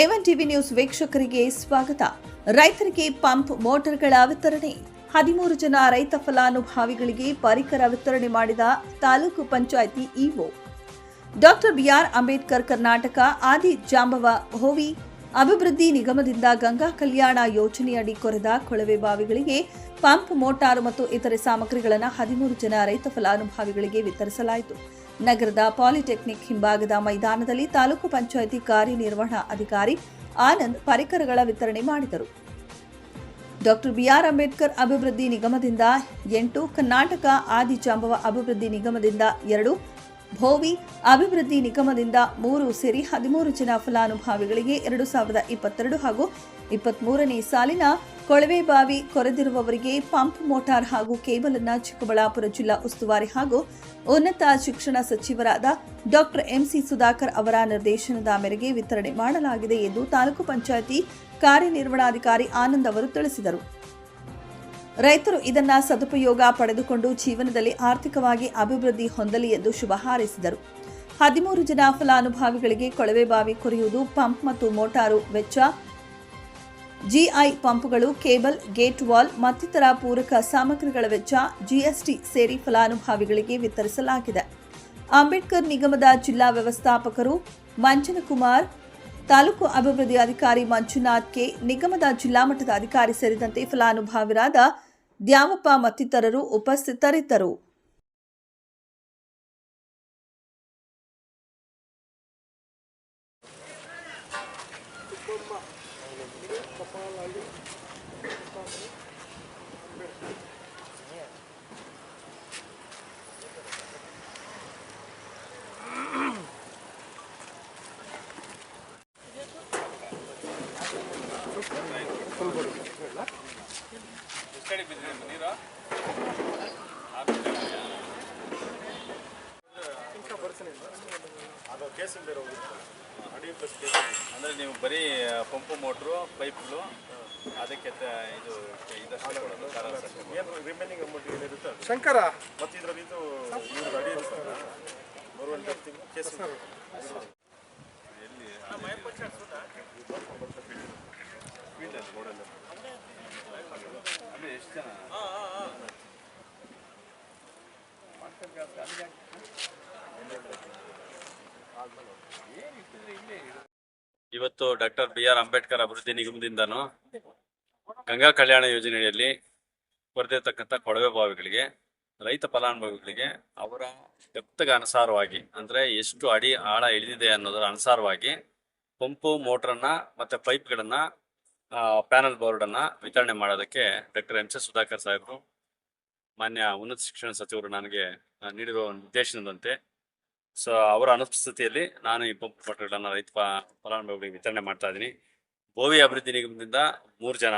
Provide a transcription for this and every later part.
A one TV news ವೀಕ್ಷಕರಿಗೆ ಸ್ವಾಗತ. ರೈತರಿಗೆ ಪಂಪ್ ಮೋಟಾರ್ಗಳ ವಿತರಣೆ. ಹದಿಮೂರು ಜನ ರೈತ ಫಲಾನುಭವಿಗಳಿಗೆ ಪರಿಕರ ವಿತರಣೆ ಮಾಡಿದ taluk panchayat EO. Doctor B R Ambedkar Karnataka, Adi Jambava ಹೋವಿ, ಅಭಿವೃದ್ಧಿ ನಿಗಮದಿಂದ ಗಂಗಾ ಕಲ್ಯಾಣ ಯೋಜನೆಯಡಿ ಕೊರೆದ ಕೊಳವೆ ಬಾವಿಗಳಿಗೆ ಪಂಪ್ ಮೋಟಾರ್ ಮತ್ತು ಇತರೆ ಸಾಮಗ್ರಿಗಳನ್ನು ಹದಿಮೂರು ಜನ ರೈತ ಫಲಾನುಭವಿಗಳಿಗೆ ವಿತರಿಸಲಾಯಿತು. ನಗರದ ಪಾಲಿಟೆಕ್ನಿಕ್ ಹಿಂಭಾಗದ ಮೈದಾನದಲ್ಲಿ ತಾಲೂಕು ಪಂಚಾಯಿತಿ ಕಾರ್ಯನಿರ್ವಹಣಾ ಅಧಿಕಾರಿ ಆನಂದ್ ಪರಿಕರಗಳ ವಿತರಣೆ ಮಾಡಿದರು. ಡಾಕ್ಟರ್ ಬಿಆರ್ ಅಂಬೇಡ್ಕರ್ ಅಭಿವೃದ್ಧಿ ನಿಗಮದಿಂದ ಎಂಟು, ಕರ್ನಾಟಕ ಆದಿಜಾಂಬವ ಅಭಿವೃದ್ಧಿ ನಿಗಮದಿಂದ ಎರಡು, ಭೋವಿ ಅಭಿವೃದ್ಧಿ ನಿಗಮದಿಂದ ಮೂರು ಸೇರಿ ಹದಿಮೂರು ಜನ ಫಲಾನುಭವಿಗಳಿಗೆ ಎರಡು ಸಾವಿರದ ಇಪ್ಪತ್ತೆರಡು ಹಾಗೂ ಇಪ್ಪತ್ಮೂರನೇ ಸಾಲಿನ ಕೊಳವೆ ಬಾವಿ ಕೊರೆದಿರುವವರಿಗೆ ಪಂಪ್ ಮೋಟಾರ್ ಹಾಗೂ ಕೇಬಲ್ ಅನ್ನು ಚಿಕ್ಕಬಳ್ಳಾಪುರ ಜಿಲ್ಲಾ ಉಸ್ತುವಾರಿ ಹಾಗೂ ಉನ್ನತ ಶಿಕ್ಷಣ ಸಚಿವರಾದ ಡಾಕ್ಟರ್ ಎಂಸಿ ಸುಧಾಕರ್ ಅವರ ನಿರ್ದೇಶನದ ಮೇರೆಗೆ ವಿತರಣೆ ಮಾಡಲಾಗಿದೆ ಎಂದು ತಾಲೂಕು ಪಂಚಾಯಿತಿ ಕಾರ್ಯನಿರ್ವಹಣಾಧಿಕಾರಿ ಆನಂದ್ ಅವರು ತಿಳಿಸಿದರು. ರೈತರು ಇದನ್ನ ಸದುಪಯೋಗ ಪಡೆದುಕೊಂಡು ಜೀವನದಲ್ಲಿ ಆರ್ಥಿಕವಾಗಿ ಅಭಿವೃದ್ಧಿ ಹೊಂದಲಿ ಎಂದು ಶುಭ ಹಾರೈಸಿದರು. ಹದಿಮೂರು ಜನ ಫಲಾನುಭವಿಗಳಿಗೆ ಕೊಳವೆ ಬಾವಿ ಕೊರೆಯುವುದು ಪಂಪ್ ಮತ್ತು ಮೋಟಾರು ವೆಚ್ಚ ಜಿಐ ಪಂಪ್ಗಳು, ಕೇಬಲ್, ಗೇಟ್ ವಾಲ್ ಮತ್ತಿತರ ಪೂರಕ ಸಾಮಗ್ರಿಗಳ ವೆಚ್ಚ ಜಿಎಸ್ಟಿ ಸೇರಿ ಫಲಾನುಭವಿಗಳಿಗೆ ವಿತರಿಸಲಾಗಿದೆ. ಅಂಬೇಡ್ಕರ್ ನಿಗಮದ ಜಿಲ್ಲಾ ವ್ಯವಸ್ಥಾಪಕರು ಮಂಜನಕುಮಾರ್, ತಾಲೂಕು ಅಭಿವೃದ್ಧಿ ಅಧಿಕಾರಿ ಮಂಜುನಾಥ್ ಕೆ, ನಿಗಮದ ಜಿಲ್ಲಾ ಮಟ್ಟದ ಅಧಿಕಾರಿ ಸೇರಿದಂತೆ ಫಲಾನುಭವಿರಾದ ದ್ಯಾಮಪ್ಪ ಮತ್ತಿತರರು ಉಪಸ್ಥಿತರಿದ್ದರು. ಅದು ಕೇಸಿಂಗ್ ಬೇರೆ ಹೋಗಿತ್ತು ಕೇಸಿಂಗ್ ಅಂದರೆ ನೀವು ಬರೀ ಪಂಪು ಮೋಟ್ರು ಪೈಪ್ಗಳು ಅದಕ್ಕೆ ತ- ಇದು ಇದಷ್ಟೇ ಕೊಡೋದು ರಿಮೈನಿಂಗ್ ಅಮೌಂಟ್ ಏನಿರುತ್ತೆ ಅದು? ಶಂಕರ? ಮತ್ತು ಇದರಲ್ಲಿ ಇದು ಅಡಿ ಇರುತ್ತೆ. ಕೇಸಿಂಗ್ ಎಲ್ಲಿ ಫೀಲ್ಡಲ್ಲಿ ರೋಡಲ್ಲಿ ಅಂದರೆ ಎಷ್ಟು ಜನ? ಇವತ್ತು ಡಾಕ್ಟರ್ ಬಿ ಆರ್ ಅಂಬೇಡ್ಕರ್ ಅಭಿವೃದ್ಧಿ ನಿಗಮದಿಂದನೂ ಗಂಗಾ ಕಲ್ಯಾಣ ಯೋಜನೆಯಲ್ಲಿ ಬರೆದಿರ್ತಕ್ಕಂಥ ಕೊಳವೆ ಬಾವಿಗಳಿಗೆ, ರೈತ ಫಲಾನುಭವಿಗಳಿಗೆ ಅವರ ಡೆಪ್ತ್ಗೆ ಅನುಸಾರವಾಗಿ, ಅಂದರೆ ಎಷ್ಟು ಅಡಿ ಆಳ ಇಳಿದಿದೆ ಅನ್ನೋದರ ಅನುಸಾರವಾಗಿ ಪಂಪು, ಮೋಟ್ರನ್ನು ಮತ್ತು ಪೈಪ್ಗಳನ್ನು ಪ್ಯಾನಲ್ ಬೋರ್ಡನ್ನು ವಿತರಣೆ ಮಾಡೋದಕ್ಕೆ ಡಾಕ್ಟರ್ ಎಂ ಸಿ ಸುಧಾಕರ್ ಸಾಹೇಬರು ಮಾನ್ಯ ಉನ್ನತ ಶಿಕ್ಷಣ ಸಚಿವರು ನನಗೆ ನೀಡಿರುವ ನಿರ್ದೇಶನದಂತೆ ಸೊ ಅವರ ಅನುಪಸ್ಥಿತಿಯಲ್ಲಿ ನಾನು ಈ ಪಂಪ್ ಮೋಟರ್ಗಳನ್ನು ರೈತ ಫಲಾನುಭವಿಗಳಿಗೆ ವಿತರಣೆ ಮಾಡ್ತಾ ಇದ್ದೀನಿ. ಬೋವಿ ಅಭಿವೃದ್ಧಿ ನಿಗಮದಿಂದ ಮೂರು ಜನ,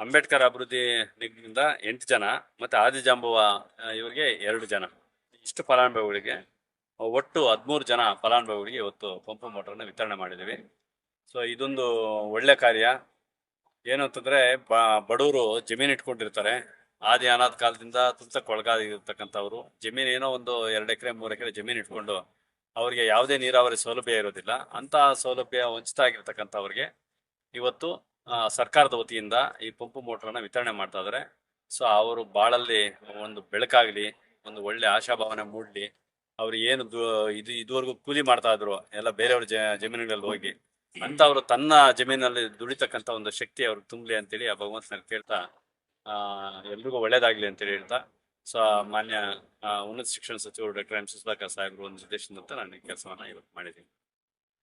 ಅಂಬೇಡ್ಕರ್ ಅಭಿವೃದ್ಧಿ ನಿಗಮದಿಂದ ಎಂಟು ಜನ, ಮತ್ತು ಆದಿಜಾಂಬವ ಇವರಿಗೆ ಎರಡು ಜನ. ಇಷ್ಟು ಫಲಾನುಭವಿಗಳಿಗೆ, ಒಟ್ಟು ಹದಿಮೂರು ಜನ ಫಲಾನುಭವಿಗಳಿಗೆ ಇವತ್ತು ಪಂಪ್ ಮೋಟರ್ನ ವಿತರಣೆ ಮಾಡಿದ್ದೀವಿ. ಸೊ ಇದೊಂದು ಒಳ್ಳೆ ಕಾರ್ಯ. ಏನು ಅಂತಂದರೆ ಬಡವರು ಜಮೀನು ಇಟ್ಕೊಂಡಿರ್ತಾರೆ. ಆದಿ ಅನಾಥ ಕಾಲದಿಂದ ತುರ್ತಕ್ಕೆ ಒಳಗಾಗಿರ್ತಕ್ಕಂಥವ್ರು. ಜಮೀನು ಏನೋ ಒಂದು ಎರಡು ಎಕರೆ, ಮೂರು ಎಕರೆ ಜಮೀನು ಇಟ್ಕೊಂಡು ಅವರಿಗೆ ಯಾವುದೇ ನೀರಾವರಿ ಸೌಲಭ್ಯ ಇರೋದಿಲ್ಲ. ಅಂತ ಸೌಲಭ್ಯ ವಂಚಿತ ಆಗಿರ್ತಕ್ಕಂಥವ್ರಿಗೆ ಇವತ್ತು ಸರ್ಕಾರದ ವತಿಯಿಂದ ಈ ಪಂಪು ಮೋಟ್ರನ್ನ ವಿತರಣೆ ಮಾಡ್ತಾ ಇದ್ದಾರೆ ಸೊ, ಅವರು ಬಾಳಲ್ಲಿ ಒಂದು ಬೆಳಕಾಗ್ಲಿ, ಒಂದು ಒಳ್ಳೆ ಆಶಾಭಾವನೆ ಮೂಡ್ಲಿ, ಅವ್ರು ಏನು ಇದು, ಇದುವರೆಗೂ ಕೂಲಿ ಮಾಡ್ತಾ ಇದ್ರು, ಎಲ್ಲ ಬೇರೆಯವ್ರ ಜಮೀನುಗಳಲ್ಲಿ ಹೋಗಿ. ಅಂತ ಅವರು ತನ್ನ ಜಮೀನಲ್ಲಿ ದುಡಿತಕ್ಕಂಥ ಒಂದು ಶಕ್ತಿ ಅವ್ರಿಗೆ ತುಂಬಲಿ ಅಂತೇಳಿ ಆ ಭಗವಂತನ ಕೇಳ್ತಾ ಎಲ್ರಿಗೂ ಒಳ್ಳೇದಾಗ್ಲಿ ಅಂತ ಹೇಳ್ತಾ, ಸೊ, ಮಾನ್ಯ ಉನ್ನತ ಶಿಕ್ಷಣ ಸಚಿವರು ಡಾಕ್ಟರ್ ಎಂ ಸುಧಾಕರ್ ಸಾಹೇಬರು ಒಂದು ನಿರ್ದೇಶನದಂತೆ ನಾನು ಈ ಕೆಲಸವನ್ನ ಇವತ್ತು ಮಾಡಿದ್ದೀನಿ.